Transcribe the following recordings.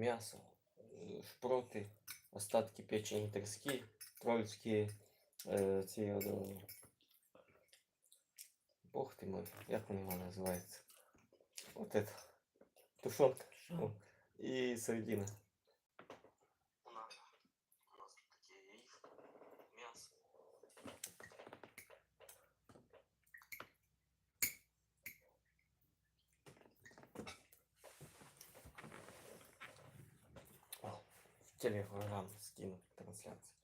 м'ясо, е, шпроти, остатки печені трески, трольські е, ці от, Бог ти мой, як вона називається? Вот это. Тушонка. О, і середина. М'ясо. О, в телеграм скину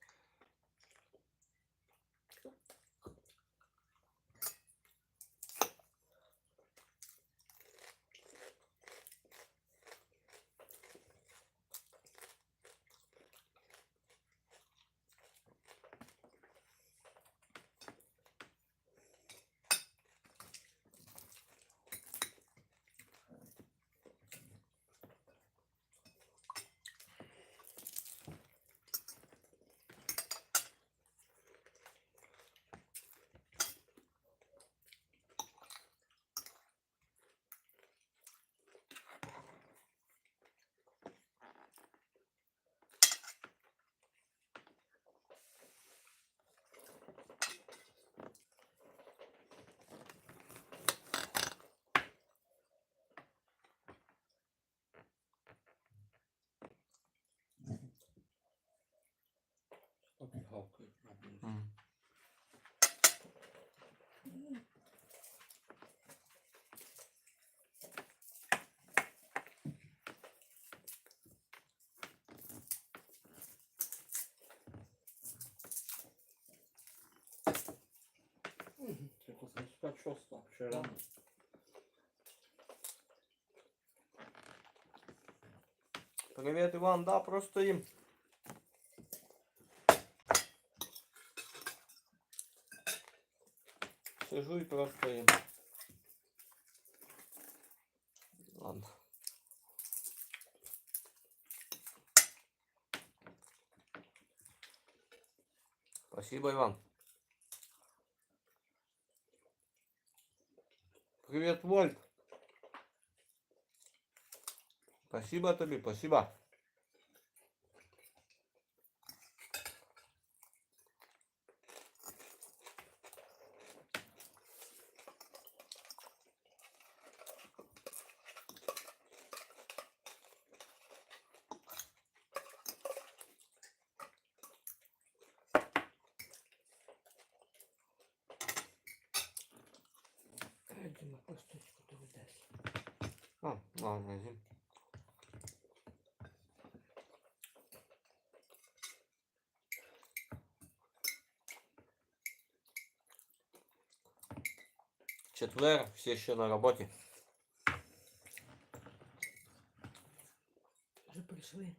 Так гавкають. Тихо, спать шоста, ще рано. Привет, Иван, да, просто им. Сижу и просто. Ладно. Спасибо, Иван. Привет, Вольт. Спасибо тебе, спасибо. четвер, все еще на работе. уже пришли.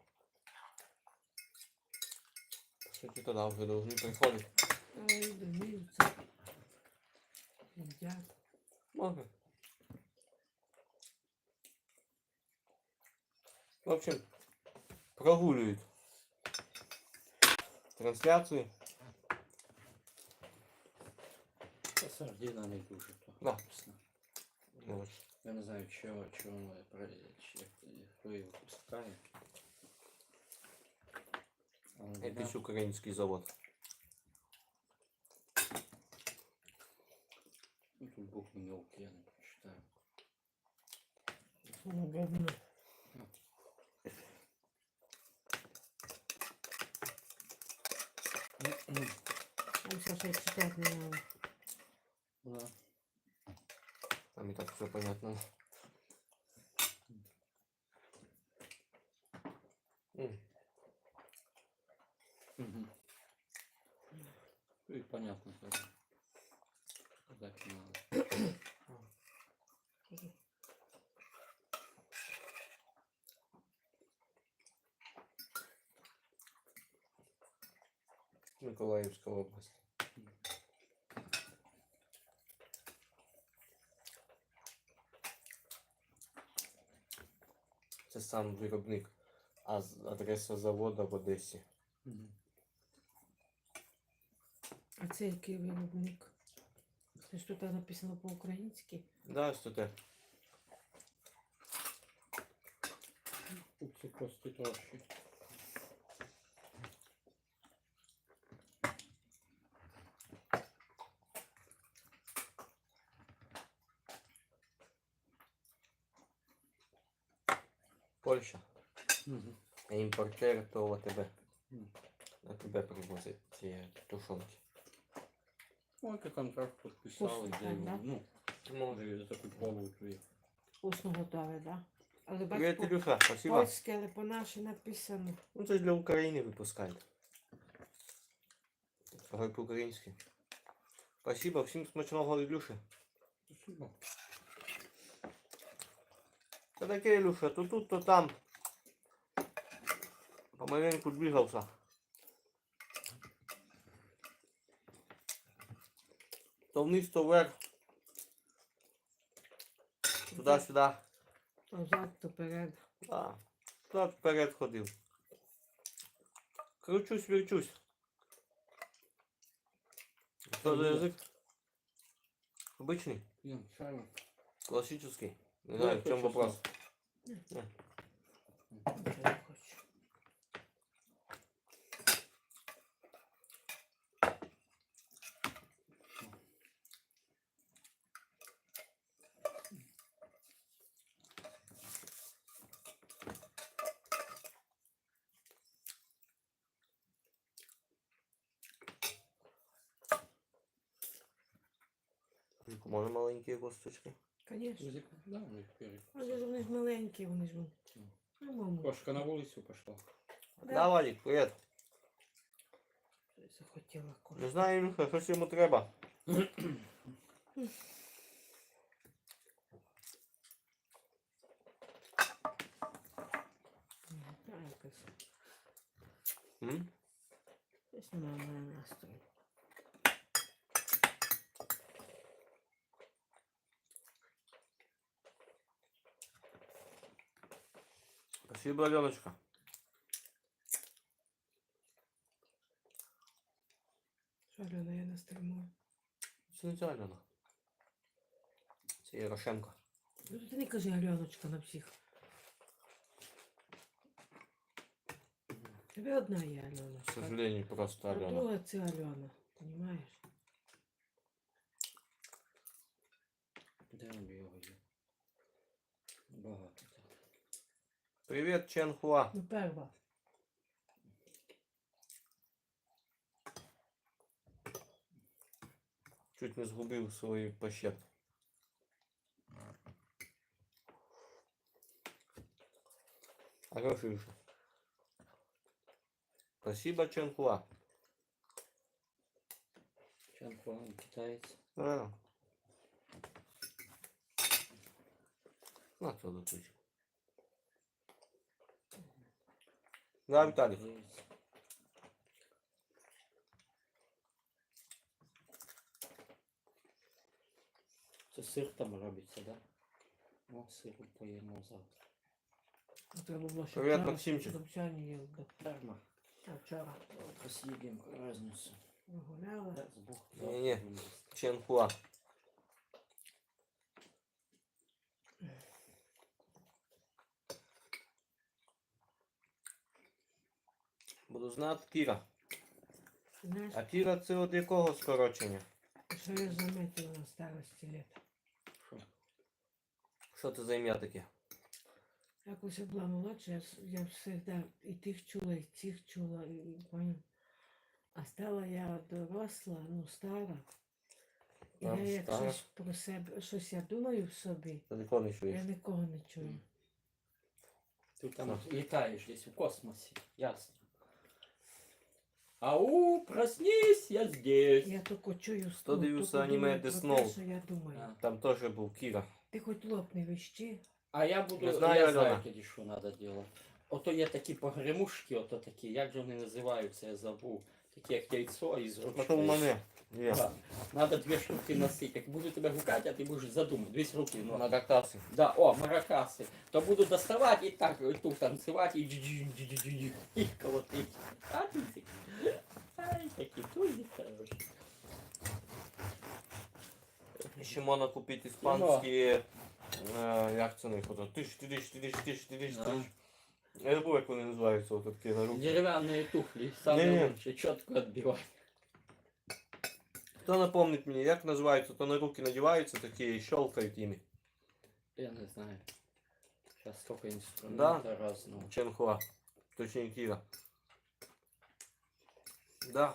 Сюди тоді вже повинні приходити. Ой, В общем, прогуливают трансляцию. Та сардина не дуже то. Да. вкусно. Ну, вот. Я не знаю, чого, чого воно про- чи як- хто його пускає. Але біда- Якийсь український завод. Ну, тут букви мелкі, я не прочитаю. Свободно. Там все ще читати не надо. Да. Там и так все понятно. М, Угу. И понятно тоже. Так и надо. Миколаївська область. Це сам виробник, а з- адреса заводу в Одесі. А це який виробник? Це ж тут написано по-українськи? Да, що те. Це прості трошки. Польща. Угу. А імпортер то ОТБ. Тебе привозять ці тушонки. Ой, як контракт підписали, Вкусно, де так, да? ну, Може. закуповують їх. Вкусно готове, да? Але бачиш, спасибо. польське, але по-наші написано. Ну це ж для України випускають. Говорить по-українськи. Спасибо, всім смачного Ілюші. Спасибо. Та таке, Ілюша, то тут, то там. Помаленьку двигався. То вниз, то вверх. Туди-сюди. То зад, то перед. А, туди вперед ходив. Кручусь, верчусь. Що за язик? Чаю. классический. Не Ну, знаю, в чем вопрос. Можно маленькие косточки. Конечно. Да. Але ж вони ж маленькі, вони ж. Ну, мамо, Кошка на вулицю пішла. Да. Валік, привіт. захотіла. Не знаю, Ілюха, щось йому треба. Якось. Немає в мене настрою. Спасибо, Аленочка. Що, Альона, я не стримую. Це не ця Альона. Це Ярошенко. Ну ти не кажи Альоночка на всіх. Тебе одна є К Альоночка. сожалению, просто А Альона. друга це Альона. Понимаєш? Де Привіт, Чен Хуа. Ну, перва. Чуть не згубив свій пащет. Хороший Ілюша. Спасибо, Чен Хуа. Чан Хуан, китаєць. Да. На це дотучу. Да, Віталік. Кореєць. Це сир там робиться, да? О, сиру поїмо завтра. Ну, Треба було ще Привіт, вчора, Максимчик. взагалі не їв. би. Ферма. А вчора Завтра съедим разницу. гуляла. Да, с Бог. Не-не. завтра Буду знати Кіра. Знаєш, А Кіра це от якого скорочення? що я заметила на старості літ. Що це за ім'я таке? Якось я була молодша, я, с- я завжди і тих чула, і цих чула, і, і поняв. А стала я доросла, ну стара. І я як стара? щось про себе, щось я думаю в собі, Далеко не я чуєш. нікого не чую. Ты там летаешь здесь в космосе, ясно. Ау, проснись, я здесь. Я тільки чую Хто дивився аніме про Death те, Note? що я думаю. А. Там тоже был Кира. Ти хоч лоб не вищи. А я буду, Не знаю, я знаю Альона. тоді, що треба робити. Ото є такі погремушки, ото такі, як же вони називаються, я забув. Такі як яйцо із Що у мене Надо дві штуки носити. Як буду тебе гукати, а ти будеш задумати. Дві руки. Ну. На. Да, о, маракаси. То буду доставати і так і тут танцювати, і джи-джи-джи-джи-джи, і колотити. А ти ці- Ай, такі тузі хороші. Ще можна купити іспанські, е, як це не ходить, тиш, тиш, тиш, тиш, тиш, Да. тиш. Я забув, як вони називаються, от такі на руки. Деревянные туфли, самые Не-не. лучшие, четко отбивать. Хто напомнить мені, як називаються, то на руки надіваються такі і щелкають ими. Я не знаю. Сейчас столько инструментов разного. Ченхуа. Точнее Кира. Да.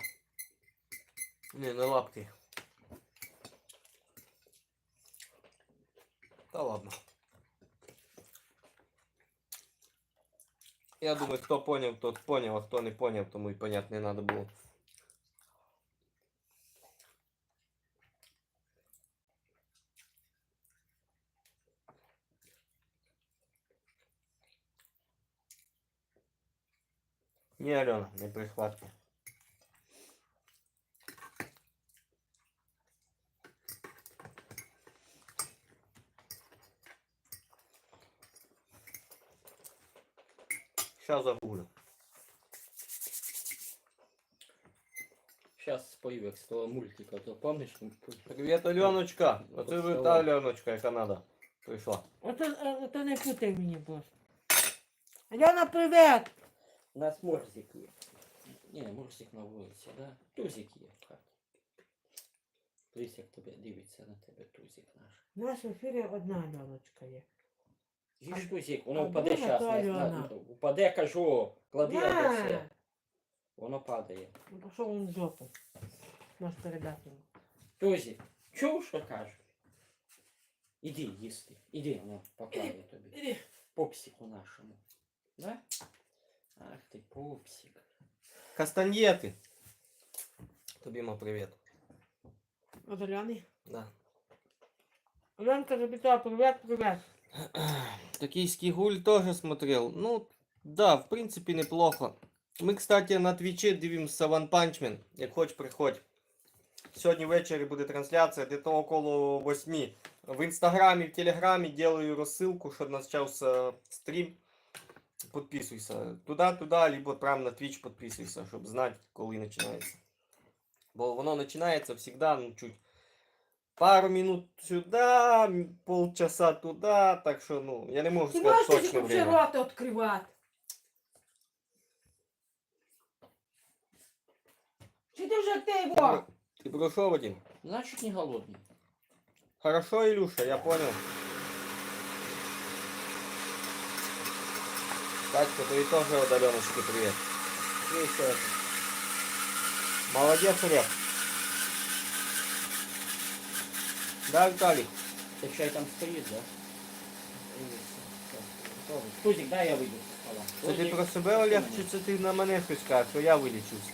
Не, на лапки. Да ладно. Я думаю, кто понял, тот понял, а кто не понял, тому и понять не надо было. Не, Алена, не прихватки. Сейчас загуглю. Сейчас спою як з того мультика, то помниш? там Привет, Аленочка. А ты же та Аленочка, яка надо. Пришла. Ото, ото не путай мені, бос. Альона, привіт! У нас морзик є. Ні, морзик на вулиці, да? Тузик є в хаті. Дивись, як тебе дивиться на тебе тузик наш. У нас в ефірі одна Альоночка є. Їж А- тузик, а воно впаде друга то на- Альона. кажу, клади На! оце. Воно падає. Ну, Пішов він в жопу. Можеш передати йому. Тузик, чув, що кажу? Іди їсти, іди, воно покладе тобі. Іди. Попсику нашому. Да? Ти попсик. Кастаньети. Тобі ма привіт. От. Да. Альонка запитала, привіт, привіт. Токийский гуль тоже смотрел. Ну, да, в принципе, неплохо. Мы, кстати, на Твиче дивимся One Punch Man. Як хоч, приходь. Сьогодні ввечері буде трансляція, де то около 8. В інстаграмі, в телеграмі делаю розсилку, щоб почався стрім. Підписуйся. Туди-туди, либо прямо на Twitch підписуйся, щоб знати, коли починається. Бо воно починається завжди, ну, чуть пару минут сюда, м, полчаса туда, так что, ну, я не могу Ти сказать можеш точно тільки время. рота відкривати? Чи ти вже ти його? Ты прошел, Вадим? Значить не голодний. Хорошо, Илюша, я понял. Катька, ты тоже от Аленочки привет. Ну, що ж, Молодец, Олег. Да, Виталий? Ти чай там стоїть, да? Дивися. Тузик, дай я стола. Це ти про себе, Олег, чи це ти на мене щось кажеш, що я вилічусь?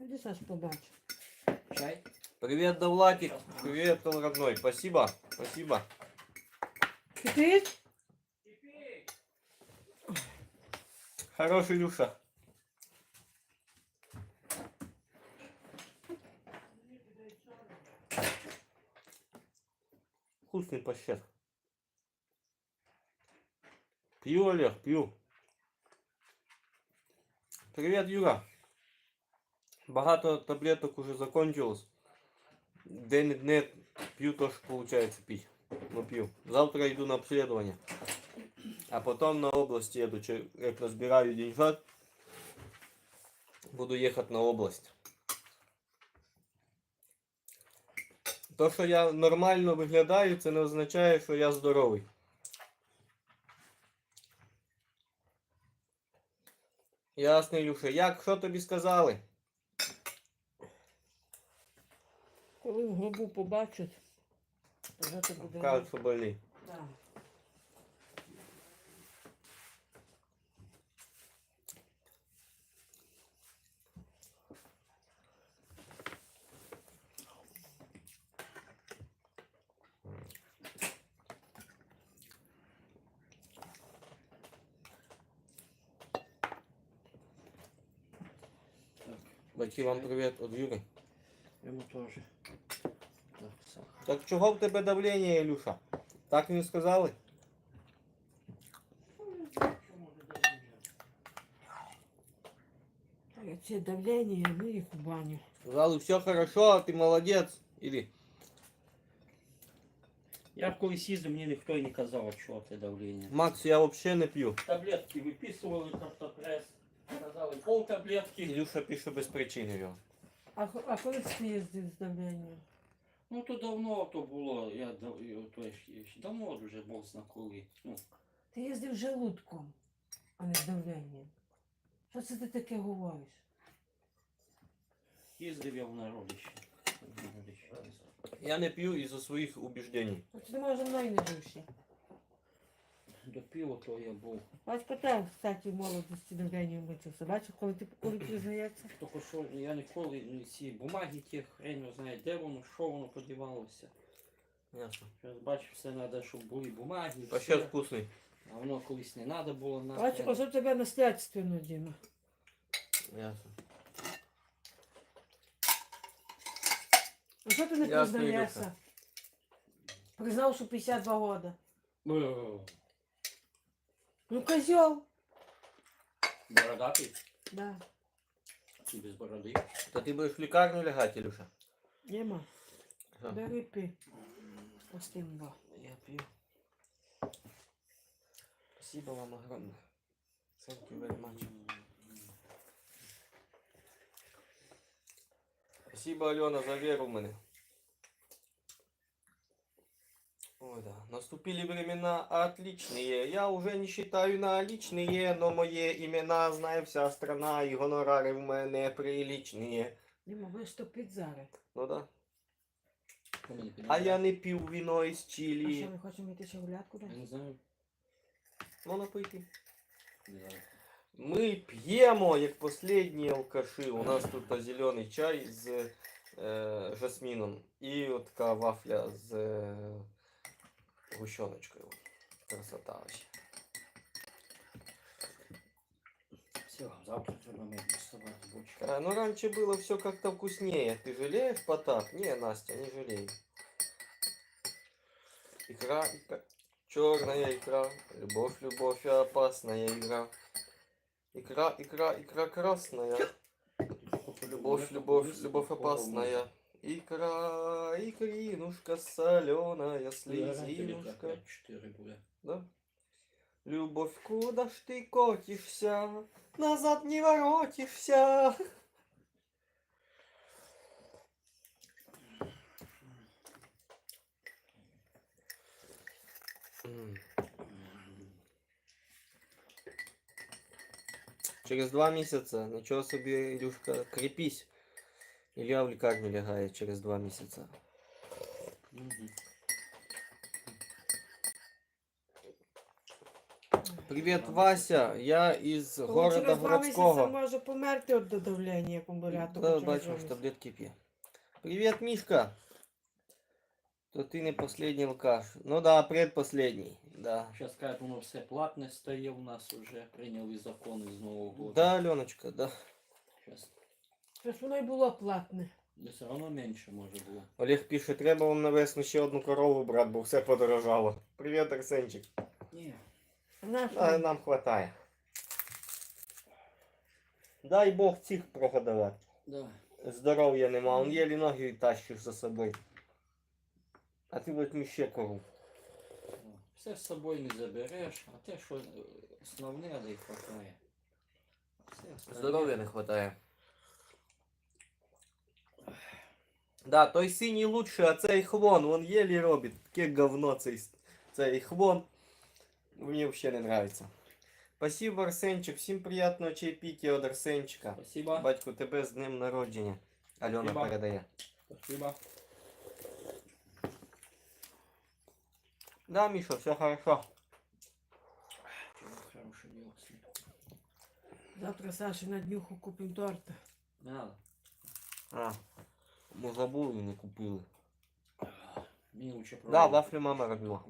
Іди Саш побачу. Привет, Давлатик. Привет, родной. Спасибо, спасибо. Кипить? Хорош, Илюша. Вкусный паштет. Пью, Олег, пью. Привет, Юра. Багато таблеток уже закончилось. День не пью то, что получается пить. Ну пью. Завтра иду на обследование. А потом на область еду, як назбираю деньжат, буду ехать на область. То, що я нормально виглядаю, це не означає, що я здоровий. Ясно, Ілюша. Як, що тобі сказали? Коли в гробу побачать, тоді ти буде. Кажуть, що больний. Да. Батьки, вам привіт від Юри. Йому теж. Так, сахар. Так чого в тебе давлення, Ілюша? Так не сказали? Так, Це давлення, ну їх у баню. Сказали, все хорошо, а ты молодец. Или Я колись їздив, мені ніхто і не казав, що це давлення. Макс, я взагалі не п'ю. Таблетки виписували, картопрес, казали пол таблетки. Ілюша пише без причини його. А, ко- а коли ти їздив з давленням? Ну то давно то було, я дав- то ж- ще давно вже був на коли. Ну, Ти їздив желудком, а не з давленням. Що це ти таке говориш? їздив я в народище. В народище. Я не п'ю із-за своїх убіждень. Ти може мною не жив ще. До пива то я був. Батько теж, кстати, в молодості давленням мучився. Бачиш, коли ти коли признається? Тільки що я ніколи ну, ці бумаги ті хрень знає, де воно, що воно подівалося. Ясно. Зараз бачу, все треба, щоб були бумаги. А все. ще вкусний. А воно колись не треба було Бачиш, нахрен. ось у тебе наслідственно, Діма. Ясно. А що ти не Ясно, признаєшся? Признав, що 52 года. Бу. Ну, козел. Бородатий Да. і без бороди. Та ти будеш в лікарню лягати, Ілюша? Що? бери пи. Остинго. Я пью. Спасибо вам огромное. Thank you very much. Спасибо, Алена, за веру в мене. Ой, да. Наступили времена отличные. Я уже не считаю наличные, но мои имена знает вся страна, и гонорари в мене приличные. Діма, будеш топити зараз. Ну да. Що мені А піде? я не пив вино із А Чилі. що, ми хочемо йти ще гулятку Я дати? не знаю. Можна пойти. Не знаю. Ми п'ємо, як последні алкаші. У нас тут зелений чай з е, жасміном і от така вафля з е, гущоночкою. Красота вообще. Все, завтра треба мені вставати бочку. Е, Ну раньше было все как-то вкуснее. Ты жалеешь, Потап? Не, Настя, не жалею. Икра, икра. Черная икра. Любовь, любовь, опасная игра. Икра, икра, икра красная. Любовь, любовь, любовь опасная Икра, икринушка соленая, слезинушка. Чотири буде. Да? Любовь, куда ж ты котишься? Назад не воротишься. М. Через два місяця, нічого собі, Ілюшка, кріпись. Ілля в лікарню лягає через два місяця. Мгм. Привіт, Вася. Я із Коли города через два місяці городського. може померти від давлення, як умирати. Да, бачу, що таблетки п'є. Привіт, Мішка. То ти не последній алкаш. Ну да, предпоследній. Да. Зараз кажуть, воно все платне стає у нас вже, прийняли закони з Нового року. Да, Альоночка, да. Зараз Щось воно й було платне. все одно менше може було. Олег пише, треба вам на весну ще одну корову, брат, бо все подорожало. Привіт, Арсенчик. Ні. Наш А, нам хватає. Дай Бог цих прогодувати. Да. Здоров'я нема, он єлі ноги тащиш за собою. А ти возьми ще корову. О, Все з собою не забереш, а те, що е, основне, да й хватає. Все остальне- Здоров'я не хватає. Да, той синій лучше, а цей хвон, он єлі робить. Таке говно цей, цей хвон. Мені взагалі не нравится. Спасибо, Арсенчик. Всім приятного чайпіття від Арсенчика. Спасибо. Батько, тебе з днем народження. Альона Спасибо. передає. Спасибо. Да, Міша, все хорошо. Завтра Саші на днюху купимо торта. Надо. А, ми забули не купили. Да, вафлі мама робила.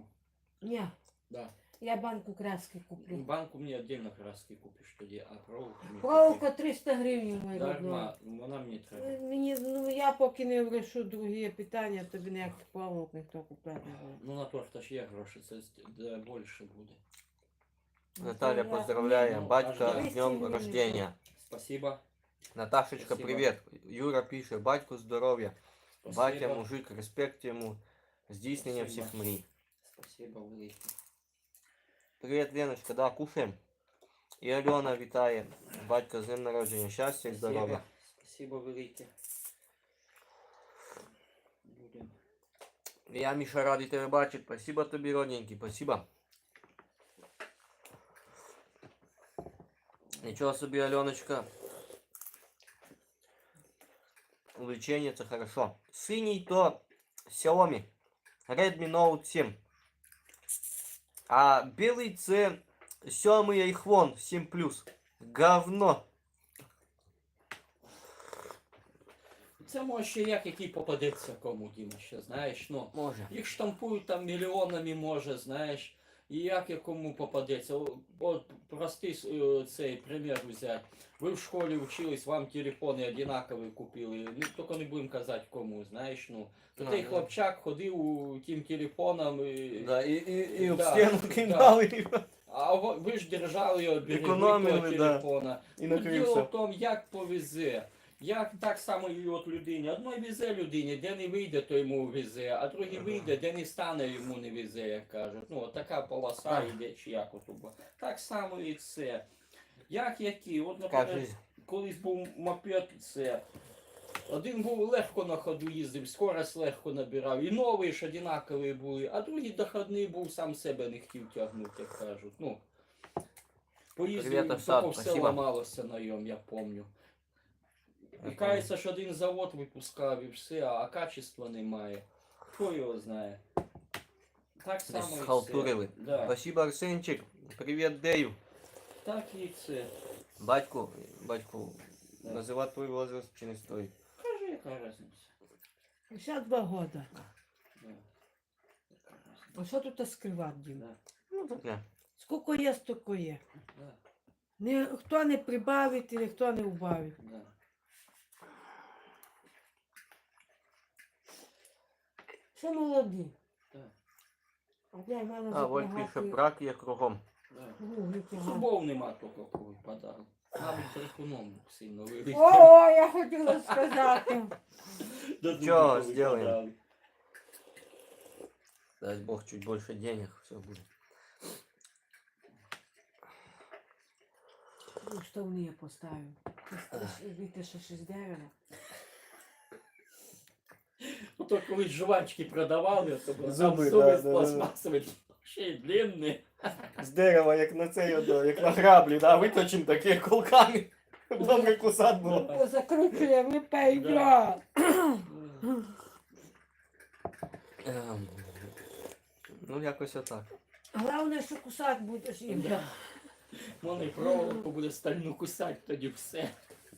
Ні, Да. я банку краски куплю. Банку мені віддільно краски купиш тоді, а проволоку мені Проволока 300 гривень робила. Дарма, вона мені треба. Мені, ну я поки не вирішу другі питання, тобі ніяких проволок ніхто купляти не буде. Ну на торт ж є гроші, це з- де більше буде. Наталя Я- ну, батька з днем рождения. Спасибо. Наташечка, Спасибо. привіт. Юра пише, батьку здоров'я. Спасибо. Батя, мужик, респект йому. Здійснення Спасибо. всіх мрій. Спасибо велике. Привіт, Леночка, да, кушаємо. І Альона вітає. Батька з днем народження. Щастя і здоров'я. Спасибо велике. Будем. Я, Міша, радий тебе бачити. Спасибо тобі, родненький, спасибо. Нічого собі, Альоночка. Лечение це хорошо. Синій то Xiaomi. Redmi Note 7. А білий це сьомий iPhone 7 Plus. Говно. Це може ще як який попадеться кому, Діма, ще знаєш, ну. Може. Їх штампують там мільйонами, може, знаєш. І як якому попадеться. От простий е, цей примір взяти. Ви в школі вчились, вам телефони одинакові купили. Ну, тільки не будемо казати кому, знаєш, ну. То той хлопчак ходив у тим телефоном і. Да, і, і, і в Да, стіну да. кидали А ви ж держали його берегли Економили, да. телефона. і Ну, діло в тому, як повезе. Як так само і от людині. Одной везе людині, де не вийде, то йому везе, а другий Ага. вийде, де не стане, йому не везе, як кажуть. Ну, от така полоса Ага. йде, чи як от. Так само і це. Як які? От, наприклад, колись був мопед, це. Один був легко на ходу їздив, скорость легко набирав. І нові ж однакові були, а другий доходний був, сам себе не хотів тягнути, як кажуть. Ну, поїздив, все ламалося на ньому, я пам'ятаю. І Ага. кажеться, що один завод випускав і все, а качества немає. Хто його знає? Так само і схалтурили. Да. Спасибо, Арсенчик. Привіт, Дею. Так і це. Батьку, батьку, Да. називати твій возраст чи не стоїть? Кажи, яка різниця. 52 года. Да. Яка різниця. А що тут скривати, Діма? Да. Ну таке. Скільки є, стільки є. Да. Ніхто не прибавить і ніхто не убавить. Да. Ще молоді. Так. А я мене А, Воль пише, брак є кругом. Да. Гуглики. Зубов нема тільки кого подали. Навіть брехуном сильно виріс. О, я хотіла сказати. Да Чё, зубов сделаем? подали. Дай Бог, чуть больше денег, все будет. Ну, Штовни я поставив. Віти, що 6 дерева. Ну то колись жвачки продавали, то Зуби, зуби да, з да, да. ще й длинні. З дерева, як на цей, як на граблі, да, виточим такі кулками. Добре кусать було. Закручує, випей, да. Ем, Ну, якось отак. Головне, що кусати будеш їм. Да. Вони проволоку буде стальну кусати, тоді все.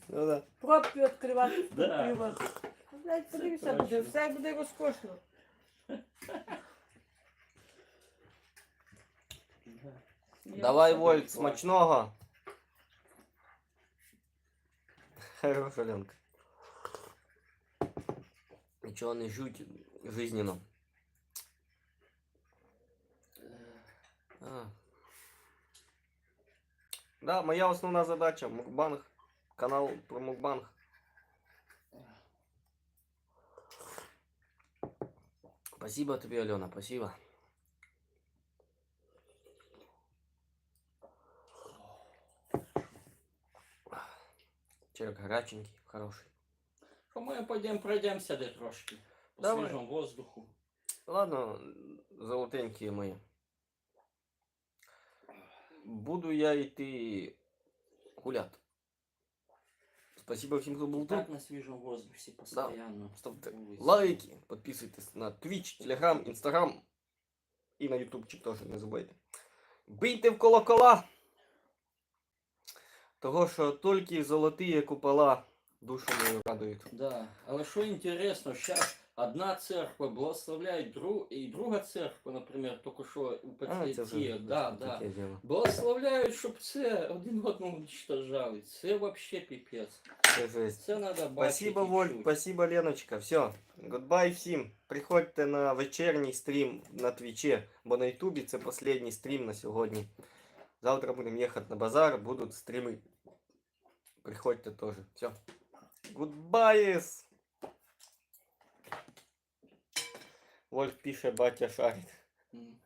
Ну, да. Пробки відкривати, Да. відкривати. Блядь, подивися, буде, все буде розкошно. Давай, Вольт, смачного. Хороша Ленка. Нічого не жуть жизненно. А. Да, моя основна задача мукбанг. Канал про мукбанг. Спасибо тебе, Алена, спасибо. Чайок гаряченький, хороший. Що ми пойдемо пройдемося де трошки. По Давай. свіжому воздуху. Ладно, золотенькие мои. Буду я йти гулять. Спасибо всем, кто был тут. Так на свежем воздухе постоянно. Да. Ставьте лайки, подписывайтесь на Twitch, Telegram, Instagram и на ютубчик тоже не забывайте. Бийте в колокола! Того, що тільки золоті купола душу мою радують. Да. Але що інтересно, зараз одна церква благословляє друг, і друга церква, наприклад, тільки що у А, це вже Петрі, да, таке да. діло. Благословляють, щоб це один одного уничтожали. Це вообще піпець. Це жесть. Це треба бачити. Спасибо, і Воль, чути. спасибо, Леночка. Все. Goodbye всім. Приходьте на вечірній стрім на Твічі, бо на Ютубі це останній стрім на сьогодні. Завтра будемо їхати на базар, будуть стріми. Приходьте теж. Все. Goodbye. Вольф пише, батя шарить. М.